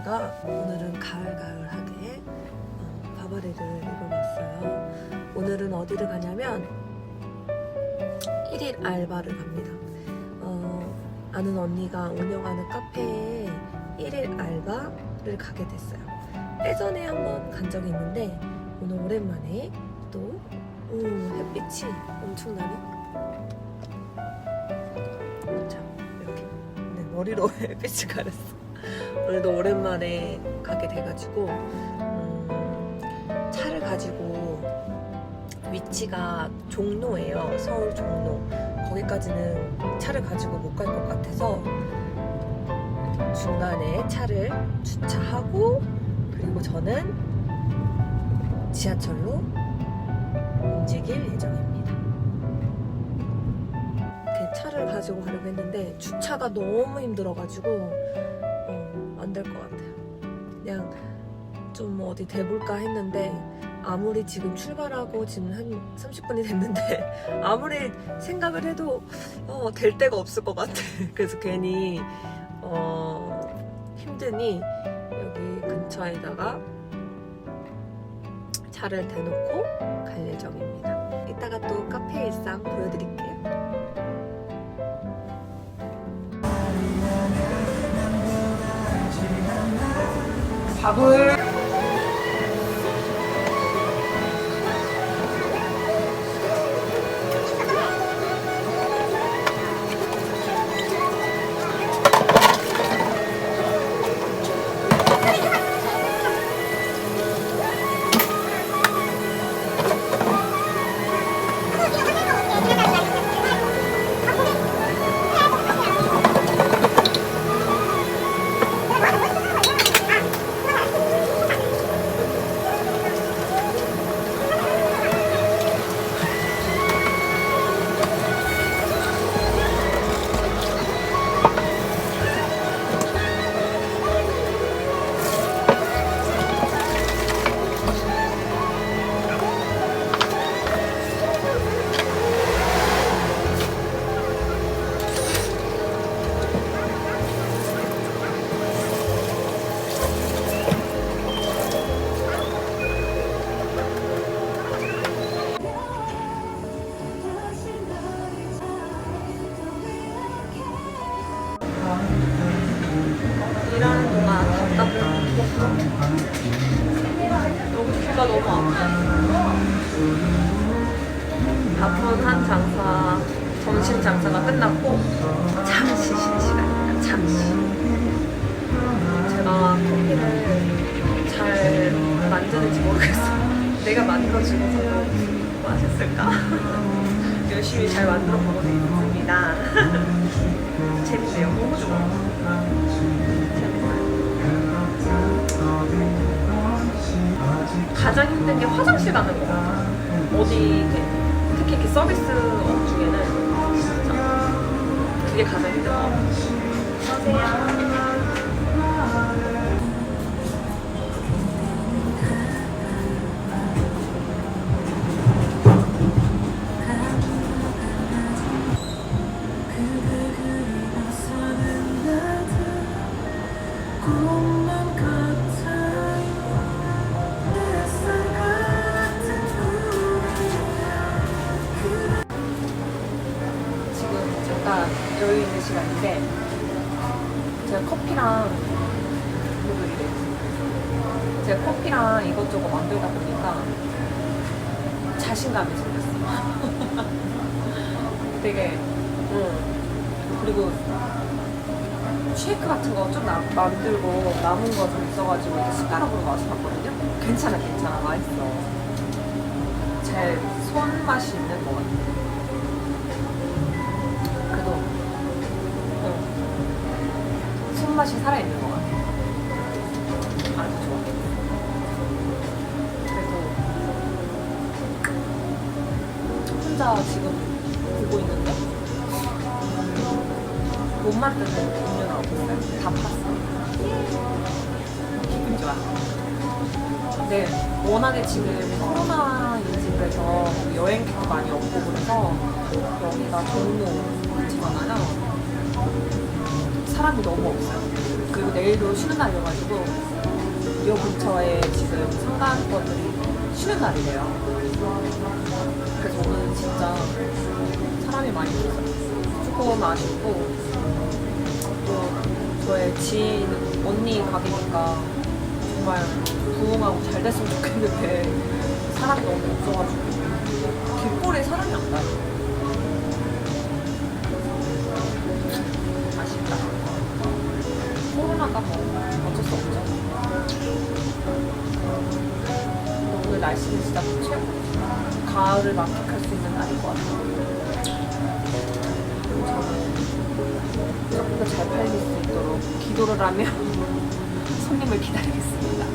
제가 오늘은 가을가을하게 어, 바바리를 입어봤어요. 오늘은 어디를 가냐면 1일 알바를 갑니다. 어, 아는 언니가 운영하는 카페에 1일 알바를 가게 됐어요. 예전에 한번 간 적이 있는데 오늘 오랜만에 또 오, 햇빛이 엄청나네. 머리로 햇빛이 가렸어. 오늘도 오랜만에 가게 돼가지고 음, 차를 가지고 위치가 종로예요. 서울 종로. 거기까지는 차를 가지고 못 갈 것 같아서 중간에 차를 주차하고 그리고 저는 지하철로 움직일 예정입니다. 차를 가지고 가려고 했는데 주차가 너무 힘들어가지고 어, 안 될 것 같아요. 그냥 좀 어디 대볼까 했는데 아무리 지금 출발하고 지금 한 30분이 됐는데 아무리 생각을 해도 어, 될 데가 없을 것 같아. 그래서 괜히 어, 힘드니 여기 근처에다가 차를 대놓고 갈 예정입니다. 이따가 또 카페 일상 보여드릴게요. 밥을 여기 귀가 너무 아파. 바쁜 한 장사, 점심 장사가 끝났고 잠시 쉴 시간입니다. 잠시. 제가 커피를 잘 만드는지 모르겠어요. 내가 만들어주고서도 맛있을까? 열심히 잘 만들어 보고 있습니다. 재밌네요. 너무 좋아요. 가장 힘든 게 화장실 가는 거 같아요. 어디 이렇게 특히 이렇게 서비스 업 중에는 진짜 그게 가장 힘든 것 같아요. 안녕하세요. 지금 시간인데 제가 커피랑 제가 커피랑 이것저것 만들다 보니까 자신감이 생겼어. 되게 응. 그리고 쉐이크 같은 거 좀 만들고 남은 거 좀 있어가지고 숟가락으로 마셔봤거든요. 괜찮아, 괜찮아, 맛있어. 제 손맛이 있는 것 같아. 그 맛이 살아있는 것 같아. 아주 좋아. 그래도 혼자 지금 보고 있는데 못 만드는 음료는 없어요. 다 팠어. 기분 좋아. 근데 워낙에 지금 코로나 인식에서 여행객도 많이 없고 그래서 여기가 종로 그렇지만아요 사람이 너무 없어요. 그리고 내일도 쉬는 날이어가지고 요 근처에 지금 상가권들이 쉬는 날이래요. 그래서 오늘 진짜 사람이 많이 없어요. 조금 아쉽고 또 저의 지인 언니 가게니까 정말 부흥하고 잘 됐으면 좋겠는데 사람이 너무 없어가지고 날씨는 진짜 최고. 가을을 만끽할 수 있는 날인 것 같아요. 조금 더 잘 팔릴 수 있도록 기도를 하며 손님을 기다리겠습니다.